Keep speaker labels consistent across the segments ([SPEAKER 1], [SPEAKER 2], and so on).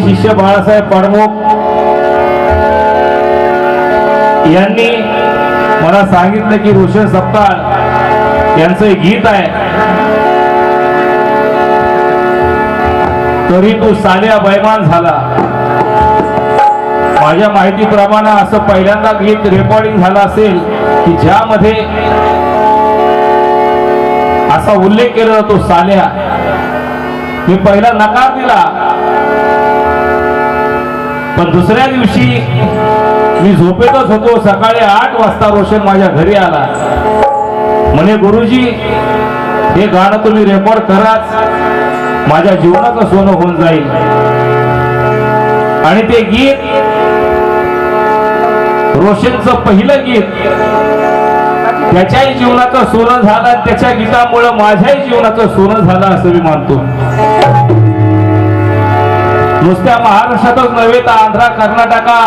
[SPEAKER 1] शिष्य बाळासाहेब प्रमुख यांनी मला सांगितलं की रोशन सप्ताळ यांचं एक गीत आहे. तरी तू साल्या बैमान झाला. माझ्या माहितीप्रमाणे असं पहिल्यांदा गीत रेकॉर्डिंग झालं असेल की ज्यामध्ये असा उल्लेख केला जातो साल्या. मी पहिला नकार दिला. दुसऱ्या दिवशी मी झोपेतच होतो. सकाळी आठ वाजता रोशन माझ्या घरी आला. म्हणे गुरुजी हे गाणं तुम्ही रेकॉर्ड कराच माझ्या जीवनाचं सोनं होऊन जाईल. आणि ते गीत रोशनचं पहिलं गीत त्याच्याही जीवनाचं सोनं झालं त्याच्या गीतामुळं माझ्याही जीवनाचं सोनं झालं असं मी मानतो. नुसत्या महाराष्ट्रातच नव्हे तर आंध्रा कर्नाटका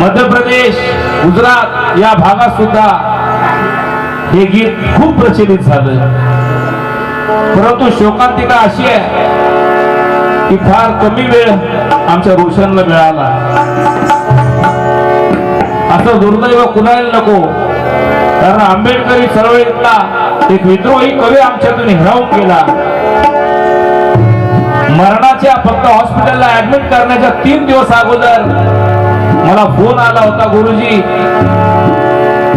[SPEAKER 1] मध्य प्रदेश गुजरात या भागात सुद्धा हे गीत खूप प्रचलित झालं. परंतु शोकांतिका अशी आहे की फार कमी वेळ आमच्या रोशनला मिळाला. असं दुर्दैव कुणाला नको? कारण आंबेडकरी चळवळीतला एक विद्रोही कवी आमच्यातून हिरावून केला मरणाच्या फक्त हॉस्पिटलला ऍडमिट करण्याच्या तीन दिवस अगोदर मला फोन आला होता गुरुजी.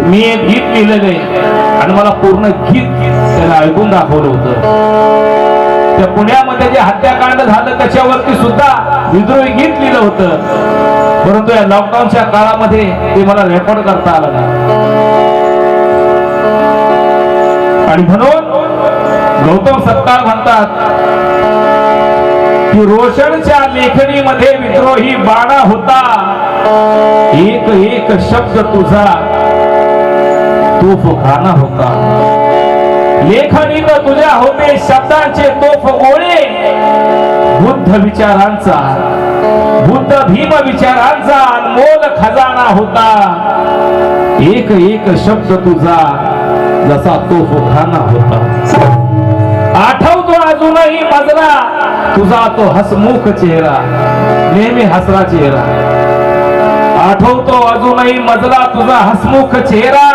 [SPEAKER 1] मी एक गीत लिहिलेले आणि मला पूर्ण गीत त्याला ऐकून दाखवलं होतं. त्या पुण्यामध्ये जे हत्याकांड झालं त्याच्यावरती सुद्धा विद्रोही गीत लिहिलं होतं. परंतु या लॉकडाऊनच्या काळामध्ये ते मला रेकॉर्ड करता आलं नाही. आणि म्हणून गौतम सत्कार म्हणतात की रोशनच्या लेखणीमध्ये विद्रोही बाणा होता. एक एक शब्द तुझा तोफ खाना होता. लेखणीत तुझ्या होते शब्दांचे तोफ ओळे. बुद्ध विचारांचा बुद्ध भीम विचारांचा अनमोल खजाना होता. एक एक शब्द तुझा जसा तोफ खाना होता. अजूनही मजला तुझा तो हसमुख चेहरा नेहमी हसरा चेहरा. आठवतो अजूनही मजला तुझा हसमुख चेहरा.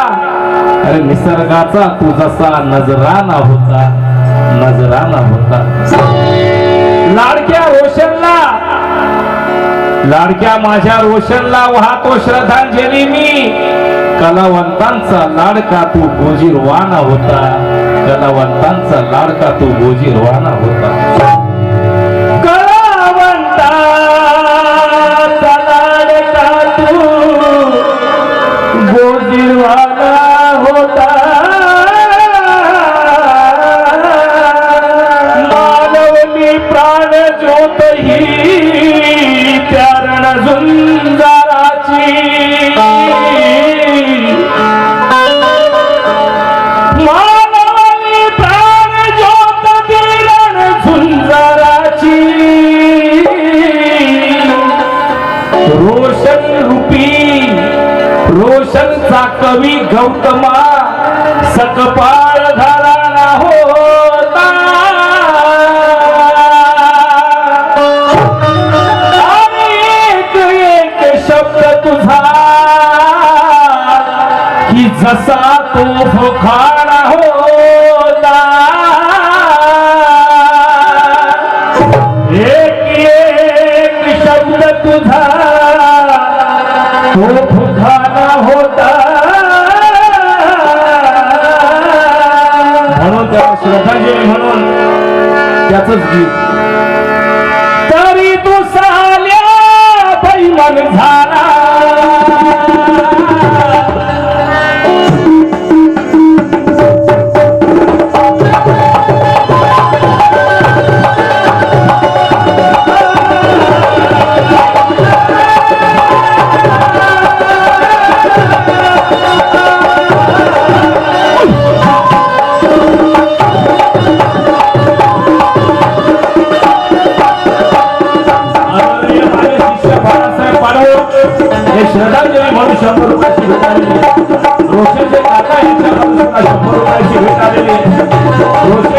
[SPEAKER 1] अरे निसर्गाचा तू जसा नजराना होता नजराना होता. लाडक्या रोशनला लाडक्या माझ्या रोशनला वाहतो श्रद्धांजली मी. कलावंतांचा लाडका तू गोजीरवाना होता. कलावंतांचा लाडका तू गोजीरवाना होता. गौतमा सकपाळ घराणा होता। आणि एक एक शब्द तुझा की जसा तो फोखाणा होता। एक एक शब्द तुझा तो श्रद्धांजली म्हणून त्याच गीत. तरी तू साल्या बैमन झाला. आलेली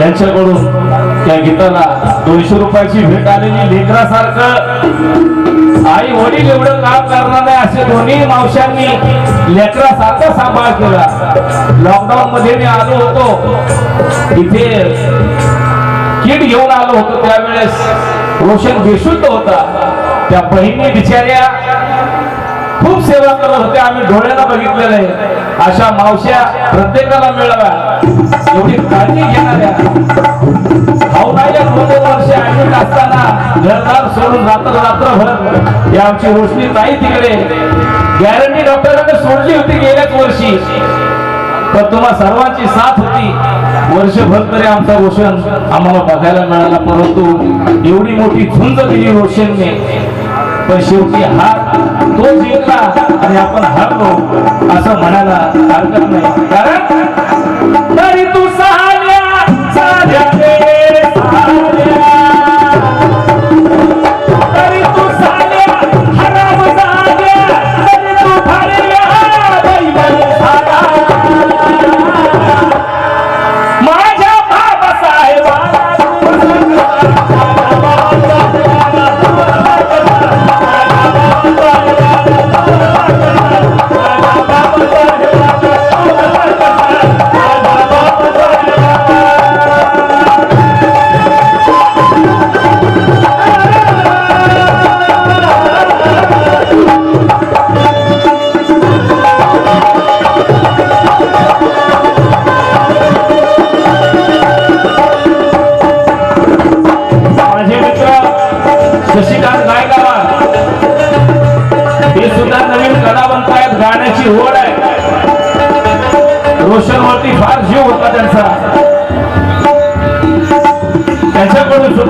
[SPEAKER 1] यांच्याकडून त्या गीताला दोनशे रुपयाची भेट आलेली लेकरासारखं. आई वडील एवढं काम करणार नाही असे दोन्ही मावशांनी लेकरासारखा सांभाळ केला. लॉकडाऊन मध्ये मी आलो होतो. इथे किट घेऊन आलो होतो त्यावेळेस. रोशन बेशुद्ध होता. त्या बहिणी बिचाऱ्या खूप सेवा करत होत्या. आम्ही डोळ्याला बघितलेलं आहे. अशा मावश्या प्रत्येकाला मिळाव्या एवढी काळजी घेणाऱ्या भावनाच्या दोन वर्ष ऍडमिट असताना घरदार सोडून रात्र रात्रभर या आमची रोशनी नाही तिकडे गॅरंटी सोडली होती गेल्याच वर्षी. पण तुम्हा सर्वांची साथ होती. वर्षभर तरी आमचा रोशन आम्हाला बघायला मिळाला परंतु एवढी मोठी झुंज दिली रोशनने. पण शेवटी हार तो जिंकला आणि आपण हारलो असं म्हणायला हरकत नाही. कारण तरी तू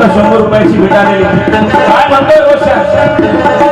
[SPEAKER 1] शंभर रुपयाची भेट आलेली. काय म्हणतोय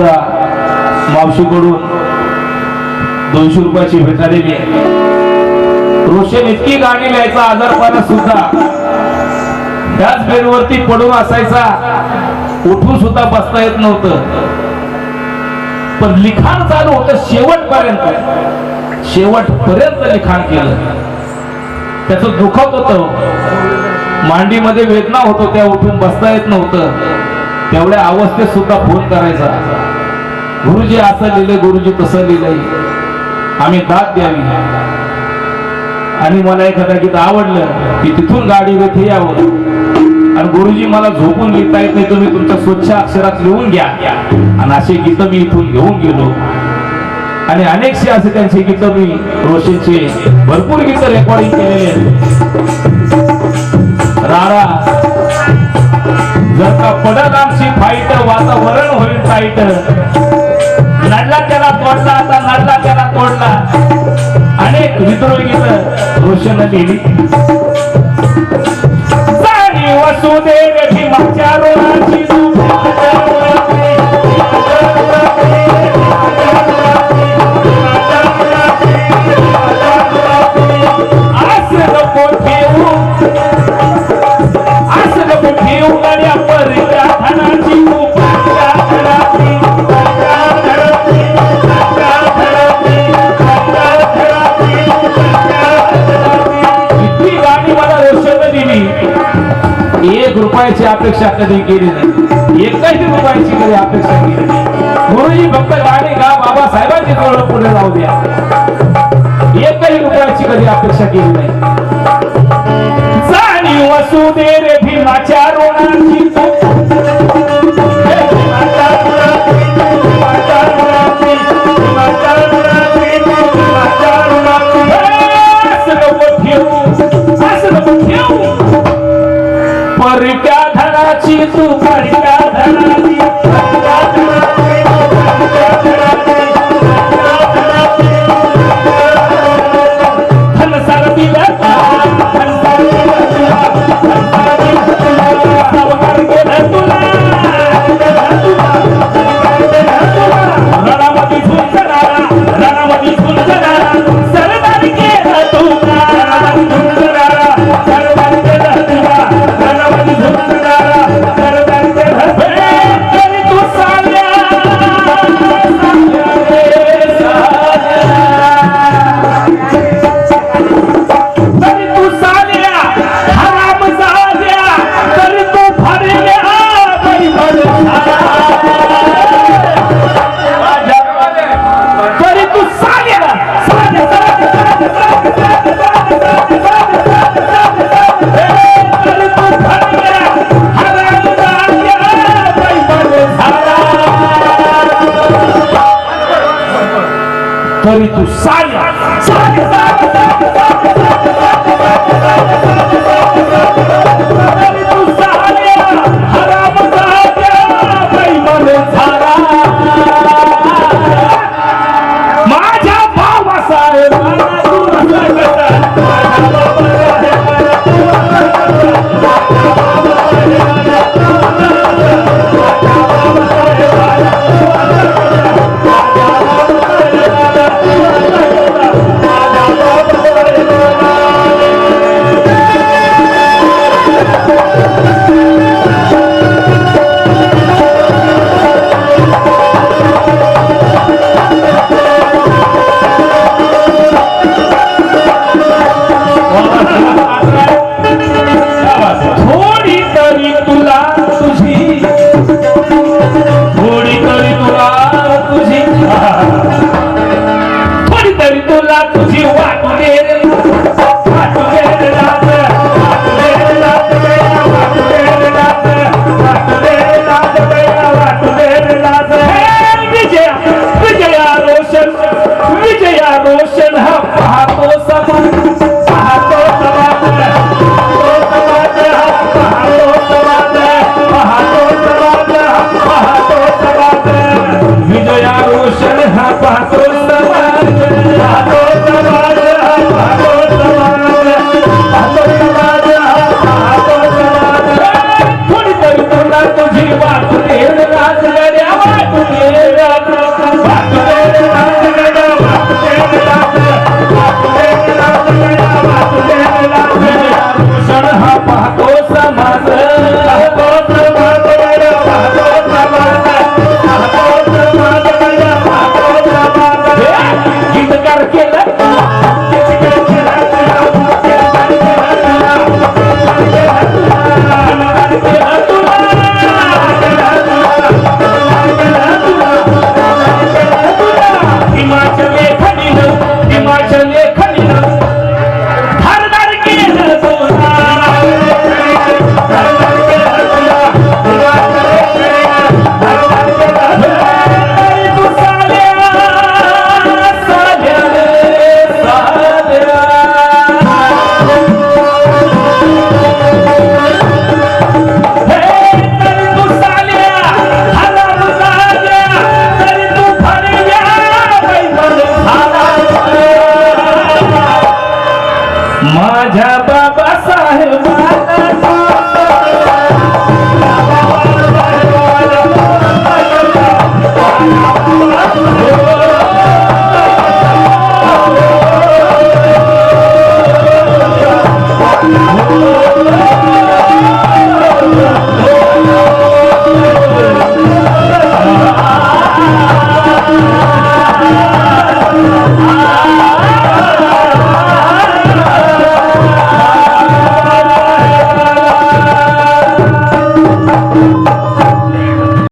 [SPEAKER 1] मावशीकडून दोनशे रुपयाची भेट आलेली रोशन इतकी गाणी लिहायचा आजारपणा सुद्धा त्याच बेडवरती पडून असायचा उठून सुद्धा बसता येत नव्हतं. पण लिखाण चालू होतं शेवटपर्यंत. शेवटपर्यंत लिखाण केलं. त्याचं दुखत होत. मांडीमध्ये वेदना होत त्या उठून बसता येत नव्हतं. तेवढ्या अवस्थेत सुद्धा फोन करायचा. गुरुजी असं लिहिलं गुरुजी तसं लिहिलंय. आम्ही दाद द्यावी. आणि मला एखादा गीत आवडलं की तिथून गाडी येथे यावं. आणि गुरुजी मला झोपून लिहिता येत नाही तुम्ही तुमच्या स्वच्छ अक्षरात लिहून घ्या. आणि असे गीत मी इथून घेऊन गेलो. आणि अनेकशे असे त्यांचे गीत मी रोशनचे भरपूर गीत रेकॉर्डिंग केलेले रारा जर का पडत आमची फाईट वातावरण होईल टाईट नडला त्याला तोडला आता नडला त्याला तोडला. अनेक विद्रोही रोशन लिहिली. वसुदेव भीमाच्या रोणाची नको ठेवू. नको ठेवू रुपयाची अपेक्षा कधी केली नाही. एकही रुपयाची कधी अपेक्षा केली नाही. गुरुजी फक्त गाणी गा बाबासाहेबांची जवळ पुढे जाऊ द्या. एकही रुपयाची कधी अपेक्षा केली नाही. जाणीव वसुदे रे भीमाच्या रोणाची तुरीच्या धराची तू âmbito. Saia! Saia! saia, saia, saia